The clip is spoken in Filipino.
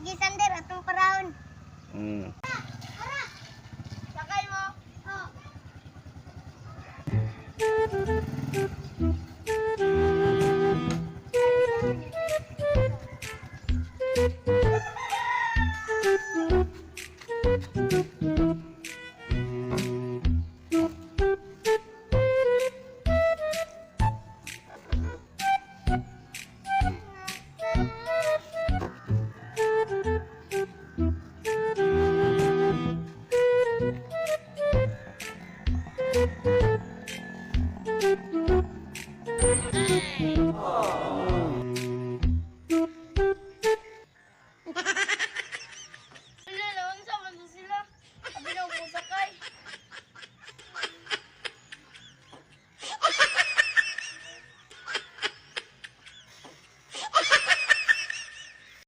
Sige Sander atong paraon. Hmm. Tara. Sakay mo. Oh. Hmm. Thank you.